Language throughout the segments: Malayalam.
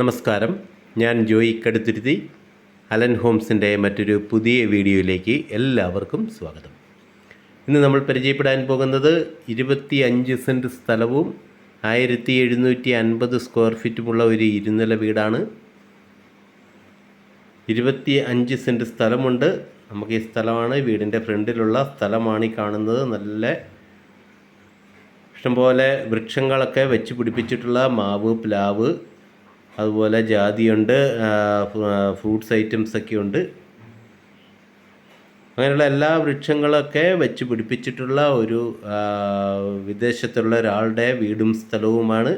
നമസ്കാരം. ഞാൻ ജോയി കടുത്തുരുത്തി. അലൻ ഹോംസിന്റെ മറ്റൊരു പുതിയ വീഡിയോയിലേക്ക് എല്ലാവർക്കും സ്വാഗതം. ഇന്ന് നമ്മൾ പരിചയപ്പെടാൻ പോകുന്നത് ഇരുപത്തി അഞ്ച് സെന്റ് സ്ഥലവും ആയിരത്തി എഴുന്നൂറ്റി അൻപത് സ്ക്വയർ ഫീറ്റുമുള്ള ഒരു ഇരുനില വീടാണ്. ഇരുപത്തി അഞ്ച് സെന്റ് സ്ഥലമുണ്ട്. നമുക്ക് ഈ സ്ഥലമാണ്. വീടിന്റെ ഫ്രണ്ടിലുള്ള സ്ഥലമാണ് ഈ കാണുന്നത്. നല്ല ഇഷ്ടംപോലെ വൃക്ഷങ്ങളൊക്കെ വെച്ച് പിടിപ്പിച്ചിട്ടുള്ള മാവ് പ്ലാവ് അതുപോലെ ജാതിയുണ്ട് ഫ്രൂട്ട്സ് ഐറ്റംസ് ഒക്കെ ഉണ്ട്. അങ്ങനെയുള്ള എല്ലാ വൃക്ഷങ്ങളൊക്കെ വെച്ച് പിടിപ്പിച്ചിട്ടുള്ള ഒരു വിദേശത്തുള്ള ഒരാളുടെ വീടും സ്ഥലവുമാണ്.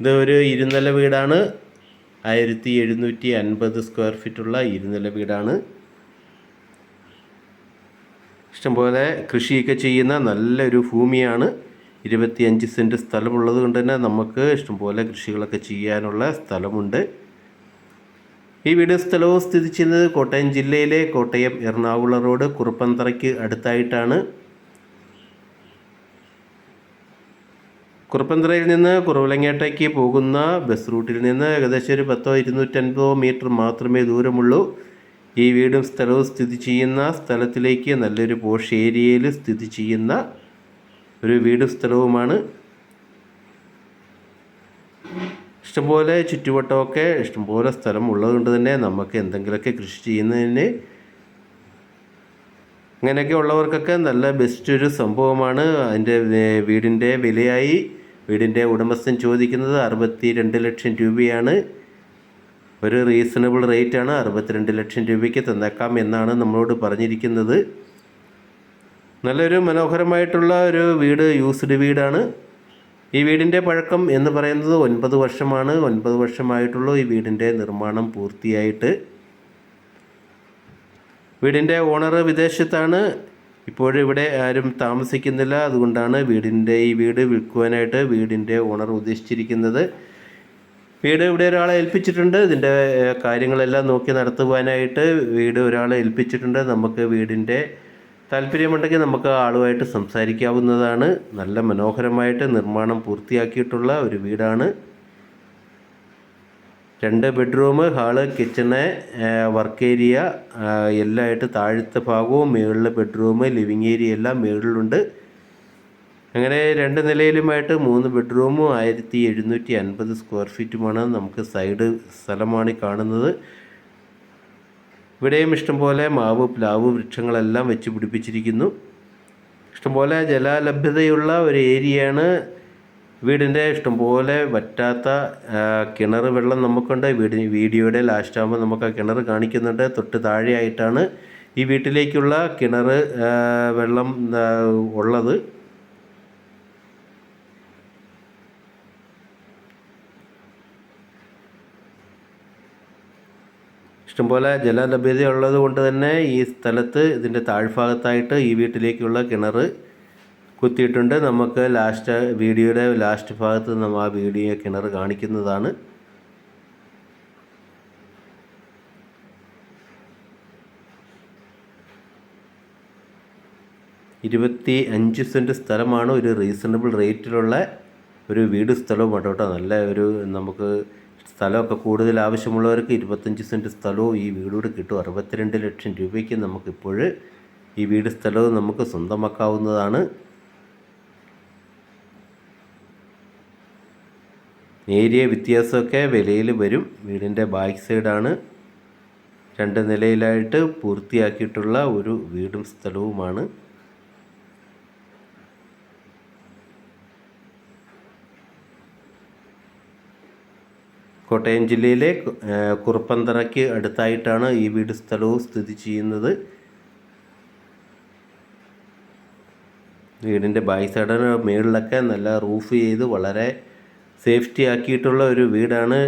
ഇത് ഒരു ഇരുനില വീടാണ്. ആയിരത്തി എഴുന്നൂറ്റി അൻപത് സ്ക്വയർ ഫീറ്റുള്ള ഇരുനില വീടാണ്. ഇഷ്ടംപോലെ കൃഷിയൊക്കെ ചെയ്യുന്ന നല്ലൊരു ഭൂമിയാണ്. ഇരുപത്തിയഞ്ച് സെന്റ് സ്ഥലമുള്ളത് കൊണ്ട് തന്നെ നമുക്ക് ഇഷ്ടംപോലെ കൃഷികളൊക്കെ ചെയ്യാനുള്ള സ്ഥലമുണ്ട്. ഈ വീട് സ്ഥലവും സ്ഥിതി ചെയ്യുന്നത് കോട്ടയം ജില്ലയിലെ കോട്ടയം എറണാകുളം റോഡ് കുറുപ്പന്തറയ്ക്ക് അടുത്തായിട്ടാണ്. കുറുപ്പന്തറയിൽ നിന്ന് കുറവലങ്ങേട്ടേക്ക് പോകുന്ന ബസ് റൂട്ടിൽ നിന്ന് ഏകദേശം ഒരു പത്തോ ഇരുന്നൂറ്റൻപതോ മീറ്റർ മാത്രമേ ദൂരമുള്ളൂ. ഈ വീടും സ്ഥലവും സ്ഥിതി ചെയ്യുന്ന സ്ഥലത്തിലേക്ക് നല്ലൊരു പോഷ് ഏരിയയിൽ സ്ഥിതി ചെയ്യുന്ന ഒരു വീടും സ്ഥലവുമാണ്. ഇഷ്ടംപോലെ ചുറ്റുവട്ടമൊക്കെ ഇഷ്ടംപോലെ സ്ഥലം ഉള്ളതുകൊണ്ട് തന്നെ നമുക്ക് എന്തെങ്കിലുമൊക്കെ കൃഷി ചെയ്യുന്നതിന് അങ്ങനെയൊക്കെ ഉള്ളവർക്കൊക്കെ നല്ല ബെസ്റ്റ് ഒരു സംഭവമാണ്. അതിന്റെ വീടിന്റെ വിലയായി. വീടിന്റെ ഉടമസ്ഥൻ ചോദിക്കുന്നത് അറുപത്തി രണ്ട് ലക്ഷം രൂപയാണ്. ഒരു റീസണബിൾ റേറ്റാണ് അറുപത്തിരണ്ട് ലക്ഷം രൂപയ്ക്ക് തന്നേക്കാം എന്നാണ് നമ്മളോട് പറഞ്ഞിരിക്കുന്നത്. നല്ലൊരു മനോഹരമായിട്ടുള്ള ഒരു വീട് യൂസ്ഡ് വീടാണ്. ഈ വീടിന്റെ പഴക്കം എന്ന് പറയുന്നത് ഒൻപത് വർഷമാണ്. ഒൻപത് വർഷമായിട്ടുള്ളൂ ഈ വീടിന്റെ നിർമ്മാണം പൂർത്തിയായിട്ട്. വീടിന്റെ ഓണർ വിദേശത്താണ്. ഇപ്പോഴിവിടെ ആരും താമസിക്കുന്നില്ല. അതുകൊണ്ടാണ് വീടിന്റെ ഈ വീട് വിൽക്കുവാനായിട്ട് വീടിന്റെ ഓണർ ഉദ്ദേശിച്ചിരിക്കുന്നത്. വീട് ഇവിടെ ഒരാളെ ഏൽപ്പിച്ചിട്ടുണ്ട്. ഇതിന്റെ കാര്യങ്ങളെല്ലാം നോക്കി നടത്തുവാനായിട്ട് വീട് ഒരാളെ ഏൽപ്പിച്ചിട്ടുണ്ട്. നമുക്ക് വീടിന്റെ താല്പര്യമുണ്ടെങ്കിൽ നമുക്ക് ആളുമായിട്ട് സംസാരിക്കാവുന്നതാണ്. നല്ല മനോഹരമായിട്ട് നിർമ്മാണം പൂർത്തിയാക്കിയിട്ടുള്ള ഒരു വീടാണ്. രണ്ട് bedroom hall kitchen work area എല്ലാമായിട്ട് താഴത്തെ ഭാഗവും മുകളിലെ ബെഡ്റൂം ലിവിങ് ഏരിയ എല്ലാം മുകളിലുണ്ട് അങ്ങനെ രണ്ട് നിലയിലുമായിട്ട് മൂന്ന് ബെഡ്റൂമും ആയിരത്തി എഴുന്നൂറ്റി അൻപത് സ്ക്വയർ ഫീറ്റുമാണ് നമുക്ക് സൈഡ് സ്ഥലമാണ് കാണുന്നത്. ഇവിടെയും ഇഷ്ടംപോലെ മാവ് പ്ലാവ് വൃക്ഷങ്ങളെല്ലാം വെച്ച് പിടിപ്പിച്ചിരിക്കുന്നു. ഇഷ്ടംപോലെ ജലലഭ്യതയുള്ള ഒരു ഏരിയയാണ് വീടിന്റെ. ഇഷ്ടംപോലെ വറ്റാത്ത കിണർ വെള്ളം നമുക്കുണ്ട്. വീടിന് വീഡിയോയുടെ ലാസ്റ്റ് ആകുമ്പോൾ നമുക്ക് ആ കിണർ കാണിക്കുന്നുണ്ട്. തൊട്ട് താഴെയായിട്ടാണ് ഈ വീട്ടിലേക്കുള്ള കിണർ വെള്ളം ഉള്ളത്. ഇഷ്ടംപോലെ ജലലഭ്യത ഉള്ളത് കൊണ്ട് തന്നെ ഈ സ്ഥലത്ത് ഇതിന്റെ താഴ്ഭാഗത്തായിട്ട് ഈ വീട്ടിലേക്കുള്ള കിണർ കുത്തിയിട്ടുണ്ട്. നമുക്ക് ലാസ്റ്റ് വീഡിയോയുടെ ലാസ്റ്റ് ഭാഗത്ത് നമ്മൾ ആ വീഡിയോ കിണർ കാണിക്കുന്നതാണ്. ഇരുപത്തി അഞ്ച് സെന്റ് സ്ഥലമാണ്. ഒരു റീസണബിൾ റേറ്റിലുള്ള ഒരു വീട് സ്ഥലവും കേട്ടോ. നല്ല ഒരു നമുക്ക് സ്ഥലമൊക്കെ കൂടുതൽ ആവശ്യമുള്ളവർക്ക് ഇരുപത്തഞ്ച് സെന്റ് സ്ഥലവും ഈ വീടൂടെ കിട്ടും. അറുപത്തിരണ്ട് ലക്ഷം രൂപയ്ക്ക് നമുക്കിപ്പോൾ ഈ വീട് സ്ഥലവും നമുക്ക് സ്വന്തമാക്കാവുന്നതാണ്. നേരിയ വ്യത്യാസമൊക്കെ വിലയിൽ വരും. വീടിന്റെ ബാക്ക് സൈഡാണ്. രണ്ട് നിലയിലായിട്ട് പൂർത്തിയാക്കിയിട്ടുള്ള ഒരു വീടും സ്ഥലവുമാണ്. കോട്ടയം ജില്ലയിലെ കുറുപ്പന്തറയ്ക്ക് അടുത്തായിട്ടാണ് ഈ വീട് സ്ഥലവും സ്ഥിതി ചെയ്യുന്നത്. വീടിന്റെ ബാക്ക് സൈഡിന് മുകളിലൊക്കെ നല്ല റൂഫ് ചെയ്ത് വളരെ സേഫ്റ്റി ആക്കിയിട്ടുള്ള ഒരു വീടാണ്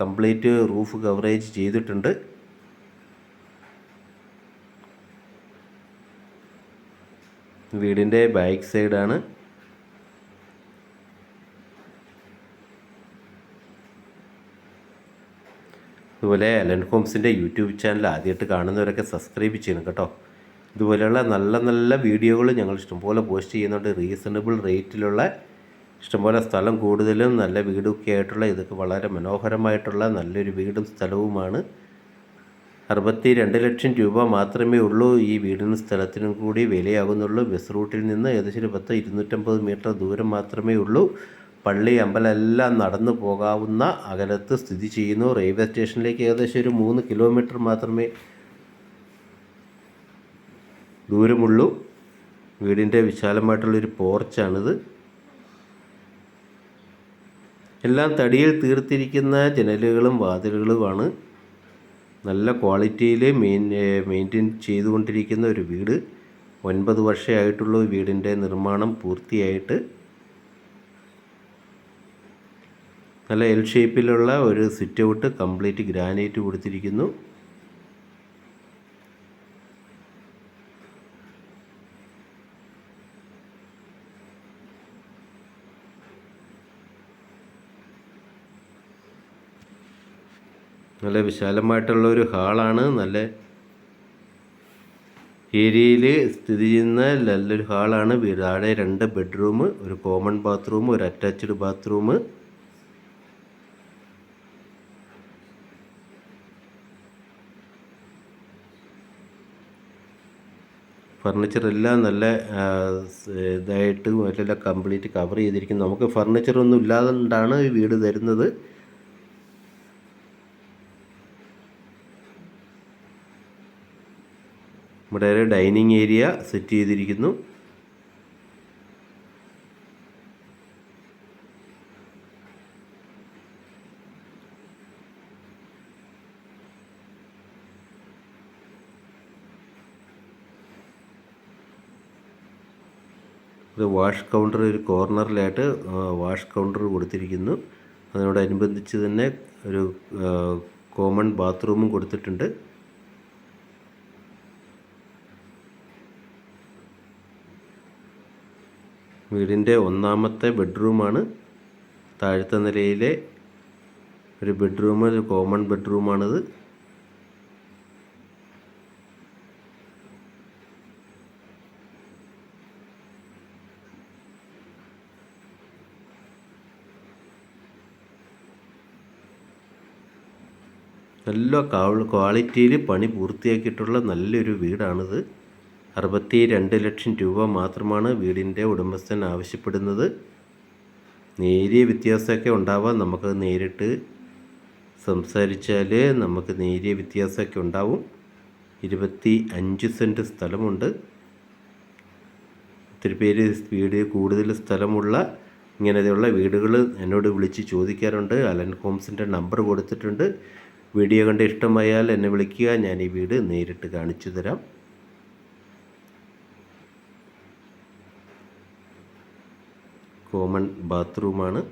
കംപ്ലീറ്റ് റൂഫ് കവറേജ് ചെയ്തിട്ടുണ്ട്. വീടിന്റെ ബാക്ക് സൈഡാണ് അതുപോലെ അലൻ ഹോംസിന്റെ യൂട്യൂബ് ചാനൽ ആദ്യമായിട്ട് കാണുന്നവരൊക്കെ സബ്സ്ക്രൈബ് ചെയ്യണം കേട്ടോ. ഇതുപോലെയുള്ള നല്ല നല്ല വീഡിയോകൾ ഞങ്ങൾ ഇഷ്ടംപോലെ പോസ്റ്റ് ചെയ്യുന്നുണ്ട്. റീസണബിൾ റേറ്റിലുള്ള ഇഷ്ടംപോലെ സ്ഥലം കൂടുതലും നല്ല വീടൊക്കെ ആയിട്ടുള്ള ഇതൊക്കെ വളരെ മനോഹരമായിട്ടുള്ള നല്ലൊരു വീടും സ്ഥലവുമാണ്. അറുപത്തി രണ്ട് ലക്ഷം രൂപ മാത്രമേ ഉള്ളൂ ഈ വീടിനും സ്ഥലത്തിനും കൂടി വിലയാകുന്നുള്ളൂ. ബസ് റൂട്ടിൽ നിന്ന് ഏകദേശം പത്ത് ഇരുന്നൂറ്റമ്പത് മീറ്റർ ദൂരം മാത്രമേ ഉള്ളൂ. പള്ളി അമ്പലം എല്ലാം നടന്നു പോകാവുന്ന അകലത്ത് സ്ഥിതി ചെയ്യുന്നു. റെയിൽവേ സ്റ്റേഷനിലേക്ക് ഏകദേശം ഒരു മൂന്ന് കിലോമീറ്റർ മാത്രമേ ദൂരമുള്ളൂ. വീടിന്റെ വിശാലമായിട്ടുള്ളൊരു പോർച്ചാണിത്. എല്ലാം തടിയിൽ തീർത്തിരിക്കുന്ന ജനലുകളും വാതിലുകളുമാണ്. നല്ല ക്വാളിറ്റിയിൽ മെയിൻ മെയിന്റെയിൻ ചെയ്തുകൊണ്ടിരിക്കുന്ന ഒരു വീട്. ഒൻപത് വർഷമായിട്ടുള്ള വീടിന്റെ നിർമ്മാണം പൂർത്തിയായിട്ട് നല്ല എൽ ഷേപ്പിലുള്ള ഒരു സിറ്റ് ഔട്ട് കംപ്ലീറ്റ് ഗ്രാനൈറ്റ് കൊടുത്തിരിക്കുന്നു. നല്ല വിശാലമായിട്ടുള്ള ഒരു ഹാളാണ് നല്ല ഏരിയയിൽ സ്ഥിതി ചെയ്യുന്ന നല്ലൊരു ഹാളാണ് താഴെ രണ്ട് ബെഡ്റൂം ഒരു കോമൺ ബാത്റൂം ഒരു അറ്റാച്ച്ഡ് ബാത്റൂം ഫർണിച്ചർ എല്ലാം നല്ല ഇതായിട്ട് എല്ലാം കംപ്ലീറ്റ് കവർ ചെയ്തിരിക്കുന്നു. നമുക്ക് ഫർണിച്ചർ ഒന്നും ഇല്ലാതുകൊണ്ടാണ് ഈ വീട് തരുന്നത്. ഇവിടെ ഡൈനിങ് ഏരിയ സെറ്റ് ചെയ്തിരിക്കുന്നു. ഇത് വാഷ് കൗണ്ടർ ഒരു കോർണറിലായിട്ട് വാഷ് കൗണ്ടർ കൊടുത്തിരിക്കുന്നു. അതിനോടനുബന്ധിച്ച് തന്നെ ഒരു കോമൺ ബാത്റൂമും കൊടുത്തിട്ടുണ്ട്. വീടിന്റെ ഒന്നാമത്തെ ബെഡ്റൂമാണ്. താഴത്തെ നിലയിലെ ഒരു ബെഡ്റൂം ഒരു കോമൺ ബെഡ്റൂമാണിത്. നല്ല ക്വാളിറ്റിയിൽ പണി പൂർത്തിയാക്കിയിട്ടുള്ള നല്ലൊരു വീടാണിത്. അറുപത്തി രണ്ട് ലക്ഷം രൂപ മാത്രമാണ് വീടിന്റെ ഉടമസ്ഥൻ ആവശ്യപ്പെടുന്നത്. നേരിയ വ്യത്യാസമൊക്കെ ഉണ്ടാവാം. നമുക്ക് നേരിട്ട് സംസാരിച്ചാൽ നമുക്ക് നേരിയ വ്യത്യാസമൊക്കെ ഉണ്ടാവും. ഇരുപത്തി അഞ്ച് സെന്റ് സ്ഥലമുണ്ട്. ഒത്തിരി പേര് വീട് കൂടുതൽ സ്ഥലമുള്ള ഇങ്ങനെയുള്ള വീടുകൾ എന്നോട് വിളിച്ച് ചോദിക്കാറുണ്ട്. അലൻ ഹോംസിന്റെ നമ്പർ കൊടുത്തിട്ടുണ്ട്. വീഡിയോ കണ്ട് ഇഷ്ടമായാൽ എന്നെ വിളിക്കുക. ഞാൻ ഈ വീട് നേരിട്ട് കാണിച്ചു തരാം. കോമൺ ബാത്റൂമാണ്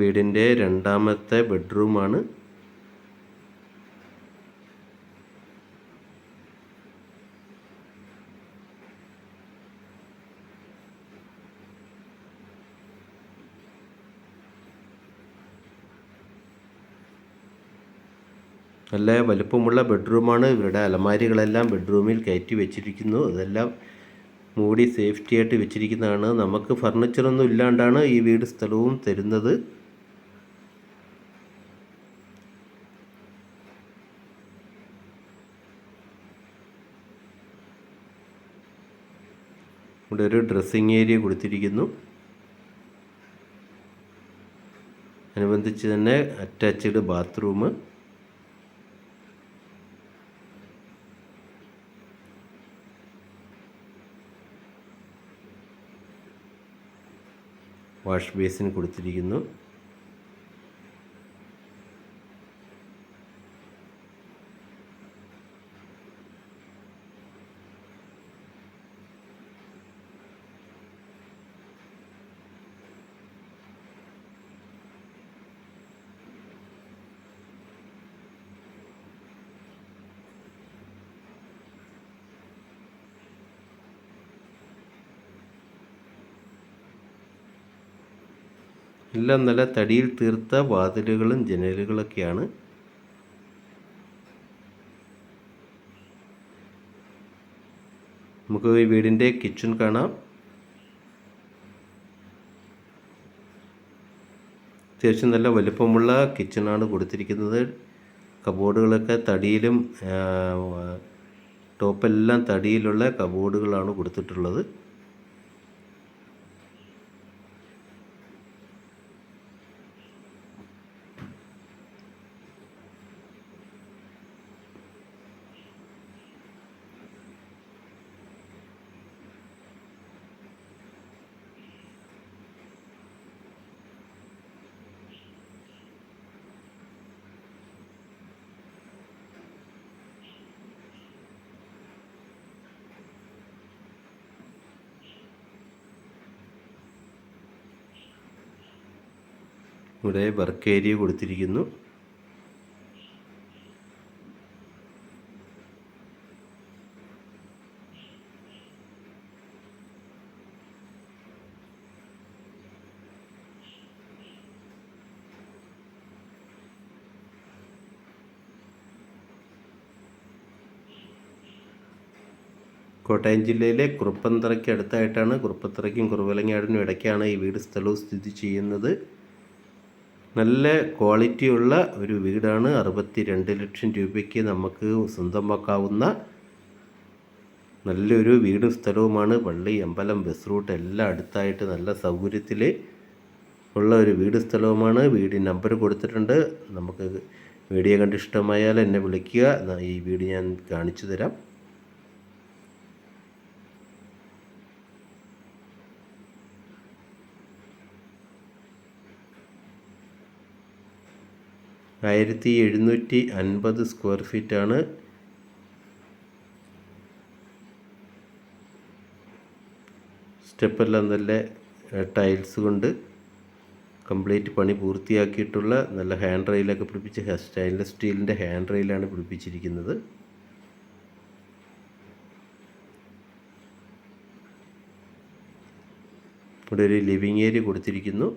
വീടിന്റെ രണ്ടാമത്തെ ബെഡ്റൂമാണ് നല്ല വലുപ്പമുള്ള ബെഡ്റൂമാണ്. ഇവരുടെ അലമാരികളെല്ലാം ബെഡ്റൂമിൽ കയറ്റി വെച്ചിരിക്കുന്നു. അതെല്ലാം മൂടി സേഫ്റ്റി ആയിട്ട് വെച്ചിരിക്കുന്നതാണ്. നമുക്ക് ഫർണിച്ചറൊന്നും ഇല്ലാണ്ടാണ് ഈ വീട് സ്ഥലവും തരുന്നത്. ഇവിടെ ഒരു ഡ്രസ്സിങ് ഏരിയ കൊടുത്തിരിക്കുന്നു. അനുബന്ധിച്ച് തന്നെ അറ്റാച്ച്ഡ് ബാത്റൂം. വാഷ് ബേസിൻ കൊടുത്തിരിക്കുന്നു. എല്ലാം നല്ല തടിയിൽ തീർത്ത വാതിലുകളും ജനലുകളൊക്കെയാണ്. നമുക്ക് ഈ വീടിന്റെ കിച്ചൺ കാണാം. അത്യാവശ്യം നല്ല വലുപ്പമുള്ള കിച്ചണാണ് കൊടുത്തിരിക്കുന്നത്. കബോർഡുകളൊക്കെ തടിയിലും ടോപ്പെല്ലാം തടിയിലുള്ള കബോർഡുകളാണ് കൊടുത്തിട്ടുള്ളത്. ഇവിടെ വർക്ക് ഏരിയ കൊടുത്തിരിക്കുന്നു. കോട്ടയം ജില്ലയിലെ കുറുപ്പന്തറയ്ക്ക് അടുത്തായിട്ടാണ് കുറുപ്പന്തറയ്ക്കും കുറുവലങ്ങാടിനും ഇടയ്ക്കാണ് ഈ വീട് സ്ഥലവും സ്ഥിതി ചെയ്യുന്നത്. നല്ല ക്വാളിറ്റിയുള്ള ഒരു വീടാണ്. അറുപത്തി രണ്ട് ലക്ഷം രൂപയ്ക്ക് നമുക്ക് സ്വന്തമാക്കാവുന്ന നല്ലൊരു വീടും സ്ഥലവുമാണ്. പള്ളി അമ്പലം ബസ് റൂട്ട് എല്ലാം അടുത്തായിട്ട് നല്ല സൗകര്യത്തിൽ ഉള്ള ഒരു വീട് സ്ഥലവുമാണ്. വീടിന് നമ്പർ കൊടുത്തിട്ടുണ്ട്. നമുക്ക് വീഡിയോ കണ്ട് ഇഷ്ടമായാൽ എന്നെ വിളിക്കുക. ഈ വീട് ഞാൻ കാണിച്ചു തരാം. ആയിരത്തി എഴുന്നൂറ്റി അൻപത് സ്ക്വയർ ഫീറ്റാണ്. സ്റ്റെപ്പെല്ലാം നല്ല ടൈൽസ് കൊണ്ട് കംപ്ലീറ്റ് പണി പൂർത്തിയാക്കിയിട്ടുള്ള നല്ല ഹാൻഡ് റെയിലൊക്കെ പിടിപ്പിച്ച് സ്റ്റെയിൻലെസ് സ്റ്റീലിന്റെ ഹാൻഡ് റെയിലാണ് പിടിപ്പിച്ചിരിക്കുന്നത്. ഇവിടെ ഒരു ലിവിങ് ഏരിയ കൊടുത്തിരിക്കുന്നു.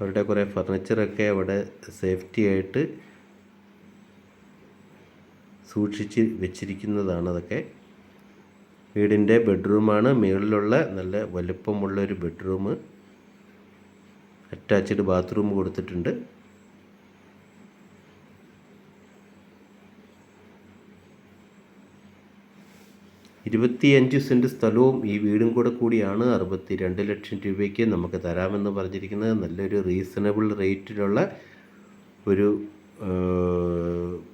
അവരുടെ കുറേ ഫർണിച്ചറൊക്കെ അവിടെ സേഫ്റ്റി ആയിട്ട് സൂക്ഷിച്ച് വെച്ചിരിക്കുന്നതാണ് അതൊക്കെ. വീടിന്റെ ബെഡ്റൂമാണ്. മുകളിലുള്ള നല്ല വലുപ്പമുള്ള ഒരു ബെഡ്റൂം. അറ്റാച്ച്ഡ് ബാത്റൂം കൊടുത്തിട്ടുണ്ട്. ഇരുപത്തിയഞ്ച് സെന്റ് സ്ഥലവും ഈ വീടും കൂടെ കൂടിയാണ് അറുപത്തി രണ്ട് ലക്ഷം രൂപയ്ക്ക് നമുക്ക് തരാമെന്ന് പറഞ്ഞിരിക്കുന്നത്. നല്ലൊരു റീസണബിൾ റേറ്റിലുള്ള ഒരു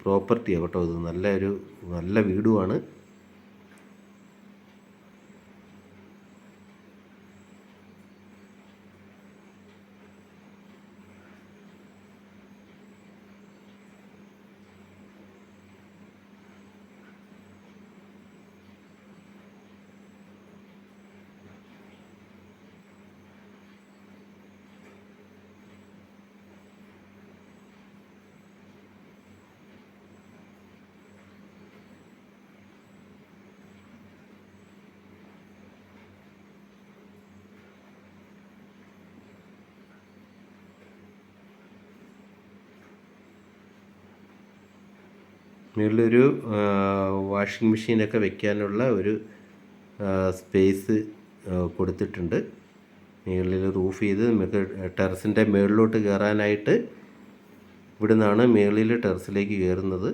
പ്രോപ്പർട്ടിയാണ് കേട്ടോ. ഇത് നല്ലൊരു നല്ല വീടുമാണ്. മുകളിലൊരു വാഷിംഗ് മെഷീനൊക്കെ വെക്കാനുള്ള ഒരു സ്പേസ് കൊടുത്തിട്ടുണ്ട്. മുകളിൽ റൂഫ് ചെയ്ത് നമുക്ക് ടെറസിന്റെ മുകളിലോട്ട് കയറാനായിട്ട് ഇവിടെ നിന്നാണ് മുകളിൽ ടെറസിലേക്ക് കയറുന്നത്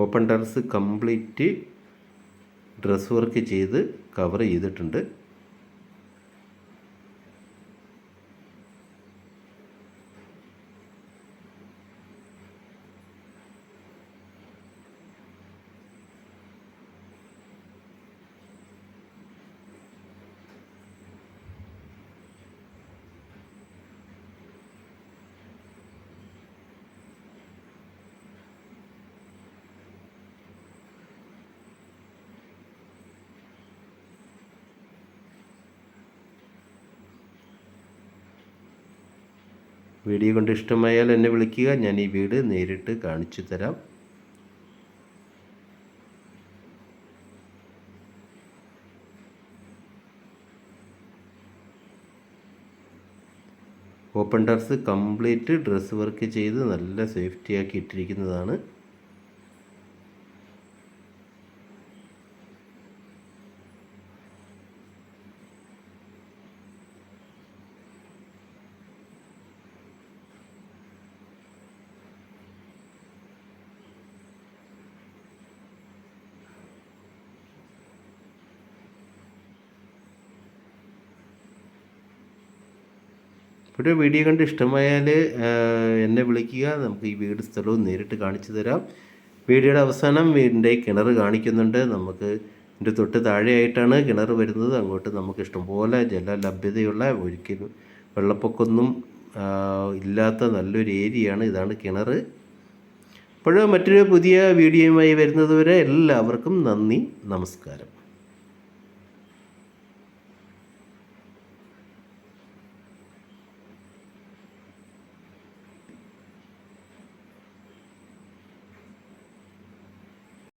open terrace complete truss work ചെയ്ത് കവർ ചെയ്തിട്ടുണ്ട്. വീഡിയോ കൊണ്ട് ഇഷ്ടമായാൽ എന്നെ വിളിക്കുക. ഞാൻ ഈ വീട് നേരിട്ട് കാണിച്ചു തരാം. Open terrace complete truss work ചെയ്ത് നല്ല സേഫ്റ്റി ആക്കി ഇട്ടിരിക്കുന്നതാണ്. ഒരു വീഡിയോ കണ്ട് ഇഷ്ടമായാൽ എന്നെ വിളിക്കുക. നമുക്ക് ഈ വീട് സ്ഥലവും നേരിട്ട് കാണിച്ചു തരാം. വീഡിയോയുടെ അവസാനം വീടിന്റെ കിണർ കാണിക്കുന്നുണ്ട്. നമുക്ക് ഇതിന്റെ തൊട്ട് താഴെയായിട്ടാണ് കിണർ വരുന്നത്. അങ്ങോട്ട് നമുക്ക് ഇഷ്ടംപോലെ ജല ലഭ്യതയുള്ള ഒരിക്കലും വെള്ളപ്പൊക്കമൊന്നും ഇല്ലാത്ത നല്ലൊരു ഏരിയയാണ് ഇതാണ് കിണർ. അപ്പോൾ മറ്റൊരു പുതിയ വീഡിയോയുമായി വരുന്നതുവരെ എല്ലാവർക്കും നന്ദി. നമസ്കാരം.